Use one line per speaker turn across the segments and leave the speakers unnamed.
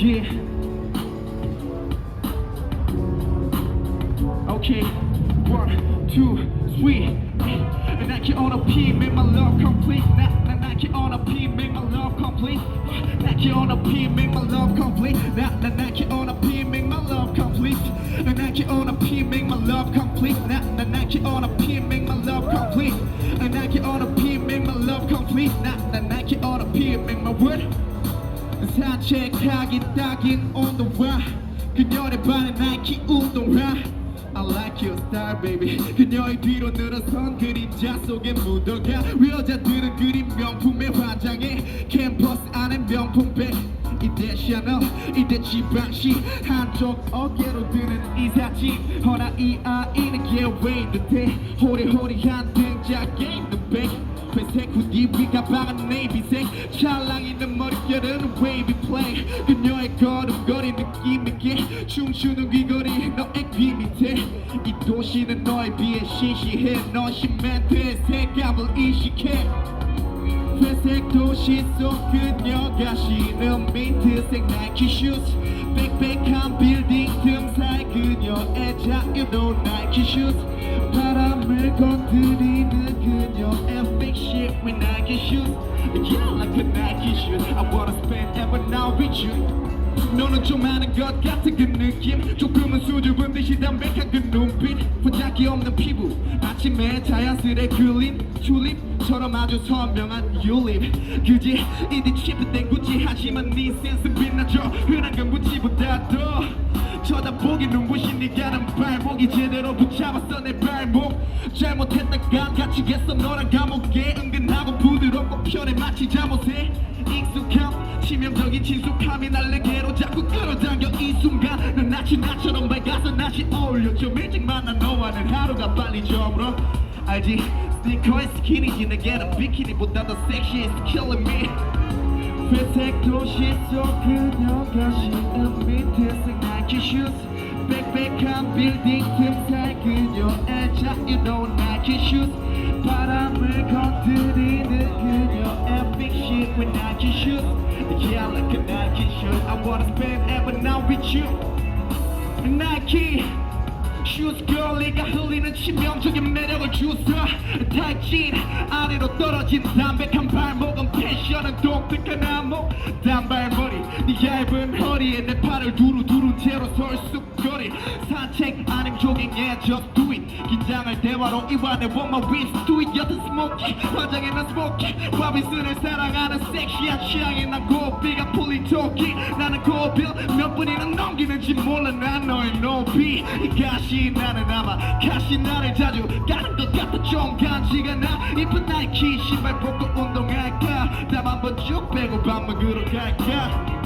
Yeah. Okay, one, two, three. Nike on a P, make my love complete. Na, na, Nike on a P, make my love complete. Nike on a P, make my love complete. Na, na, Nike on a P, make my love complete. Na, Nike on a P, make my love complete. Na, na, Nike on a P, make my love complete. Na, Nike on a P, make my love complete. On a P, make my word. 산책하기 딱인 온도와 그녀의 발에 나이키 운동화. I like your style baby. 그녀의 뒤로 늘어선 그림자 속에 묻어가. 여자들은 그림 명품에 화장해 캠퍼스 안에 명품백. 이대 샤넬 이대 지방시. 한쪽 어깨로 드는 이 사진. 허나 이 아이는 개웨인 듯해. 호리호리한 등짝에 있는 백 회색 후디 위 가방은 네 도시는 너에 비해 시시해 넌 시멘트의 색감을 이식해 회색 도시 속 그녀가 신은 민트색 나이키 슈즈 빽빽한 빌딩 틈 사이 그녀의 자유도 나이키 슈즈 바람을 건드리는 그녀의 big shit with Nike shoes Yeah like a Nike shoes I wanna spend every night with you 너는 좀 아는 것 같은 그 느낌. 조금은 수줍은 듯이 담백한 그 눈빛. 부작기 없는 피부 아침에 자연스레 그린 튤립처럼 아주 선명한 율립. 그지? 이디 치프된 구찌 하지만 네 센스 빛나죠. 흔한 건 무지보다 더 쳐다보기 눈부신 네가 는 발목이 제대로 붙잡았어 내 발목 잘못했다간 갇히겠어. 너란 감옥에 은근하고 부드럽고 편해 마치 잠옷에 익숙함. 치명적인 친숙함이 날 내게로 자꾸 끌어당겨. 이 순간 넌 나치 나처럼 밝아서 나시 어울려 좀 일찍 만난 너와는 하루가 빨리 저물어. 알지? 스니커에 스키니지. 내게는 비키니보다 더 섹시해서 killing me. 회색 도시 속 그녀가 신은 민트색 나이키 슈즈 빽빽한 빌딩 틈사 big shit with Nike shoes Yeah like a Nike shoes I wanna spend every night with you Nike 슈즈 걸리가 흘리는 치명적인 매력을 주서 탈진 아래로 떨어진 담백한 발목은 패션은 독특한 안목 단발머리 네 얇은 허리에 내 팔을 두루두루 채로 설쑥거리 산책 조깅에 just do it. 긴장을 대화로 이완해 want my wrist do it. 여튼 스모키 화장에 난 스모키 바비슨을 사랑하는 섹시한 취향에 난 고비가 풀린 토끼 나는 고빌 몇 분이나 넘기는지 몰라. 난 너의 높이 이 가시 나는 아마 가시 나를 자주 가는 것 같아. 좀 간지가 나. 이쁜 나이키 신발 벗고 운동할까? 땀 한번 쭉 빼고 밥 먹으러 갈까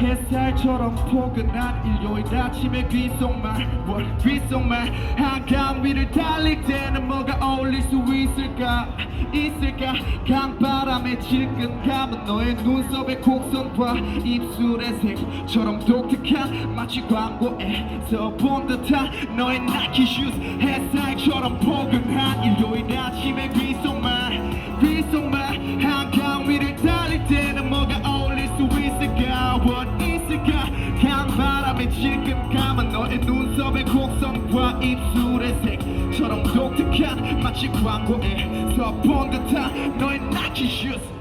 햇살처럼 포근한 일요일 아침에 귓속말 뭘 귓속말? 한강 위를 달릴 때는 뭐가 어울릴 수 있을까? 있을까? 강바람에 질끈 감은 너의 눈썹의 곡선과 입술의 색처럼 독특한 마치 광고에서 본 듯한 너의 나이키 슈즈 햇살처럼 포근한 일요일 아침에 귓속말 귓속말. 한강 입술의 색처럼 독특한 마치 광고에서 본 듯한 너의 나이키 슈즈